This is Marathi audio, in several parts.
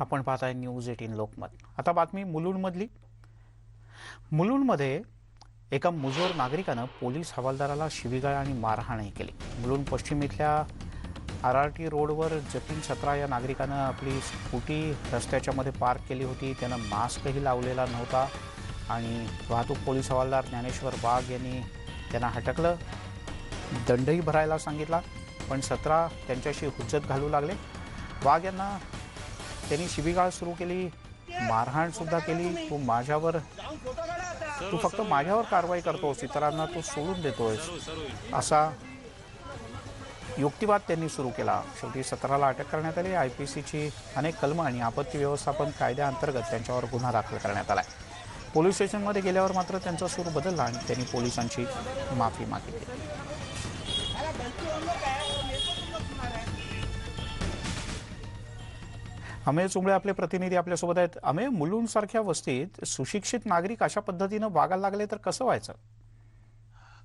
आपण पाहताय न्यूज एटीन लोकमत. आता बातमी मुलुंडमधली. मुलुंडमध्ये एका मुजोर नागरिकानं पोलीस हवालदाराला शिवीगाळ आणि मारहाणही केली. मुलुंड पश्चिम इथल्या आर आर टी रोडवर जतीन सत्रा या नागरिकानं आपली स्कूटी रस्त्याच्या मध्ये पार्क केली होती. त्यानं मास्कही लावलेला नव्हता आणि वाहतूक पोलीस हवालदार ज्ञानेश्वर वाघ यांनी त्यांना हटकलं. दंडही भरायला सांगितला पण सतरा त्यांच्याशी हुज्जत घालू लागले. वाघ यांना त्यांनी शिबिगाळ सुरू केली मारहाण सुद्धा केली. तू माझ्यावर तू फक्त माझ्यावर कारवाई करतोस इतरांना तू सोडून देतोयस असा युक्तिवाद त्यांनी सुरू केला. शेवटी सतराला अटक करण्यात आली. आय पी सीची अनेक कलमं आणि आपत्ती व्यवस्थापन कायद्याअंतर्गत त्यांच्यावर गुन्हा दाखल करण्यात आला पोलीस स्टेशनमध्ये गेल्यावर मात्र त्यांचा सूर बदलला आणि त्यांनी पोलिसांची माफी मागितली. अमेय चुंबळे आपले प्रतिनिधी आपल्यासोबत आहेत. अमेय मुलुंडसारख्या वस्तीत सुशिक्षित नागरिक अशा पद्धतीनं वागायला लागले तर कसं व्हायचं?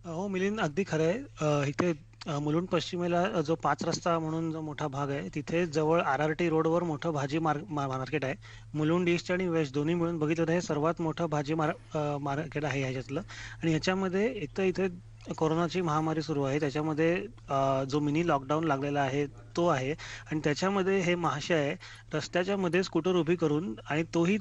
हो मिलिंद अगदी खरं आहे. इथे मुलुंड पश्चिमेला जो पाच रस्ता म्हणून जो मोठा भाग आहे तिथे जवळ आर आर टी रोडवर मोठं भाजी मार्क मार्केट आहे. मुलुंड ईस्ट आणि वेस्ट दोन्ही मिळून बघितलं तर हे सर्वात मोठं भाजी मार मार्केट आहे ह्याच्यातलं. आणि ह्याच्यामध्ये एक तर इथे कोरोनाची महामारी सुरू आहे. त्याच्यामध्ये जो मिनी लॉकडाऊन लागलेला आहे तो आहे. आणि त्याच्यामध्ये हे महाशय रस्त्याच्या मध्ये स्कूटर उभी करून आणि तोही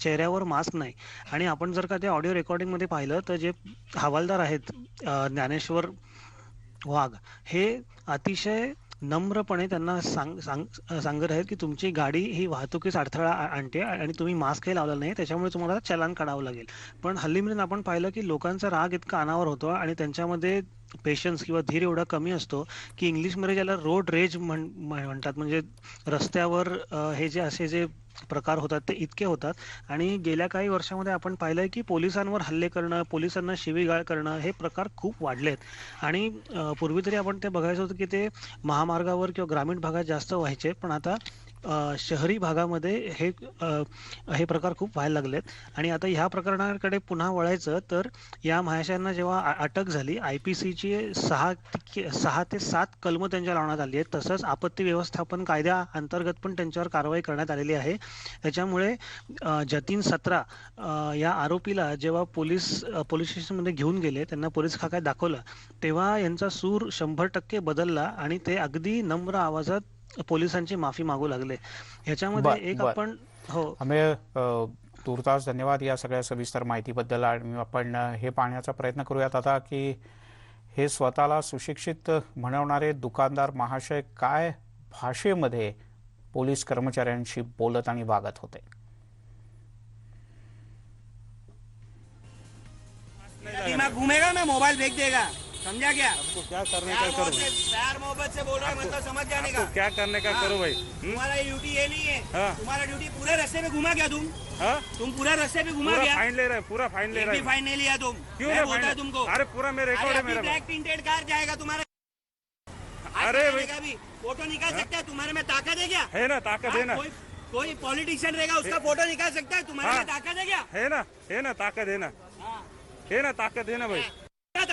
चेहऱ्यावर मास्क नाही. आणि आपण जर का त्या ऑडिओ रेकॉर्डिंगमध्ये पाहिलं तर जे हवालदार आहेत ज्ञानेश्वर वाघ हे अतिशय नम्रपणे त्यांना सांग सांग सांगत आहेत की तुमची गाडी ही वाहतुकीस अडथळा आणते आणि तुम्ही मास्कही लावलेला नाही. त्याच्यामुळे तुम्हाला चलान काढावं लागेल. पण हल्ली आपण पाहिलं की लोकांचा राग इतका अनावर होतो आणि त्यांच्यामध्ये पेशन्स किंवा धीर एवढा कमी असतो की इंग्लिशमध्ये ज्याला रोड रेज म्हण म्हणतात म्हणजे रस्त्यावर हे जे असे जे प्रकार होतात ते इतके होतात. आणि गेल्या काही वर्षामध्ये आपण पाहिलंय की पोलिसांवर हल्ले करणं पोलिसांना शिवीगाळ करणं हे प्रकार खूप वाढलेत. आणि पूर्वी तरी आपण ते बघायचं होतं की ते महामार्गावर किंवा ग्रामीण भागात जास्त व्हायचे पण आता शहरी भागामध्ये हे हे प्रकार खूप व्हायला लागलेत. आणि आता ह्या प्रकरणाकडे पुन्हा वळायचं तर या महाशयांना जेव्हा अटक झाली आय पी सीची सहा सहा ते सात कलमं त्यांच्या लावण्यात आली आहेत. तसंच आपत्ती व्यवस्थापन कायद्या अंतर्गत पण त्यांच्यावर कारवाई करण्यात आलेली आहे. त्याच्यामुळे जतीन सत्रा या आरोपीला जेव्हा पोलीस पोलीस स्टेशनमध्ये घेऊन गेले त्यांना पोलीस खाक्यात दाखवलं तेव्हा यांचा सूर शंभर टक्के बदलला आणि ते अगदी नम्र आवाजात पोलिसांची माफी मागू लागले. ह्याच्यामध्ये एक. आपण हो. तुर्तास धन्यवाद या सगळ्या सविस्तर माहितीबद्दल आणि आपण हे पाहण्याचा प्रयत्न करूयात आता की हे स्वतःला सुशिक्षित म्हणवणारे दुकानदार महाशय काय भाषेमध्ये पोलीस कर्मचाऱ्यांशी बोलत आणि वागत होते? दिमाग घूमेगा मैं मोबाइल फेंक देगा. समझा क्या? आपको क्या करने का करो प्यार मोहब्बत से बोल रहा है मतलब समझ जाने का। क्या करने का हाँ। करो भाई? हम्म? तुम्हारा ड्यूटी ये नहीं है। हाँ। तुम्हारा ड्यूटी पूरे रास्ते पे घुमा गया तुम? हाँ? तुम पूरा रस्ते पे घुमा क्या? फाइन ले रहा है पूरा फाइन ले रहा। है फाइन नहीं लिया तुम। क्यों मैं बोलता तुमको। अरे पूरा मेरा रिकॉर्ड है मेरा ब्लैक टिंटेड कार जाएगा तुम्हारा अरे भाई- फ़ोटो निकाल सकता है तुम्हारे में ताकत है क्या? है ना ताकत है हाँ, ना। कोई पॉलिटिशियन रहेगा उसका फ़ोटो निकाल सकता है तुम्हारे हाँ। में ताकत है क्या? है ना है ना ताकत है ना। हाँ। है ना ताकत है ना भाई।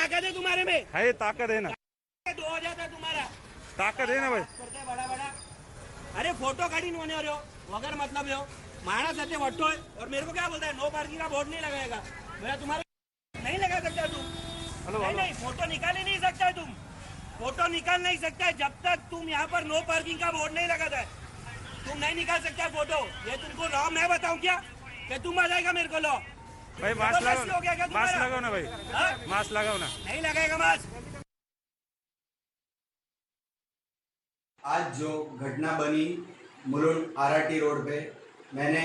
ताकत है तुम्हारे में। है ताकत है ना। दो हो जाता है तुम्हारा। ताकत है ना भाई। करते बड़ा बड़ा। अरे फ़ोटो काढी होने हो वगर मतलब हो। मारा सत्य वट्टो है और मेरे को क्या बोलता है नो पार्किंग का बोर्ड नहीं लगाएगा। मेरा तुम्हारे नहीं लगा सकता तुम नहीं नहीं फ़ोटो निकाल ही नहीं सकता तुम। फ़ोटो निकाल नहीं सकता जब तक तुम यहाँ पर नो पार्किंग का बोर्ड नहीं लगाता। है तुम नहीं निकाल सकता फ़ोटो। ये तुमको लॉ मैं बताऊँ क्या? कि तुम आ जाएगा मेरे को लॉ। भाई मास्क क्या लगाओ मास्क लगाओ ना भाई। हाँ? मास्क लगाओ ना। नहीं लगेगा मास्क। आज जो घटना बनी मुलुंड आरआरटी रोड पे मैंने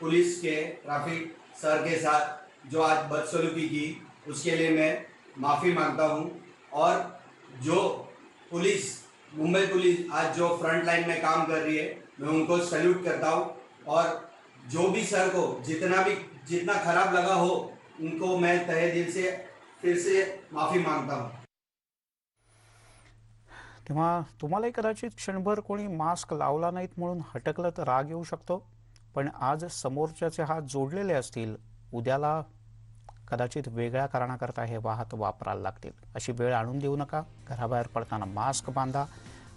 पुलिस के ट्रैफ़िक सर के साथ जो आज बदसलूकी की उसके लिए मैं माफ़ी माँगता हूँ। और जो पुलिस मुंबई पुलिस आज जो फ्रंट लाइन में काम कर रही है मैं उनको सल्यूट करता हूँ। और जो भी सर को जितना भी, जितना खराब लगा हो, उनको मैं तहे दिल से फिर से माफ़ी माँगता हूँ। तेव्हा तुम्हालाही कदाचित क्षणभर कोणी मास्क लावला नाहीत म्हणून हटकलं तर राग येऊ शकतो, पण आज समोरच्याचे हात जोडलेले असतील, उद्याला कदाचित वेगळ्या कारणाकरता हे वाहत वापरायला लागतील. अशी वेळ आणून देऊ नका. घराबाहेर पडताना मास्क बांधा.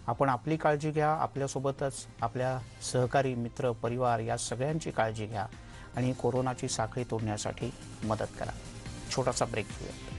आपण आपली काळजी घ्या आपल्यासोबतच आपल्या सहकारी मित्र परिवार या सगळ्यांची काळजी घ्या आणि कोरोनाची साखळी तोडण्यासाठी मदत करा. छोटासा ब्रेक घेऊया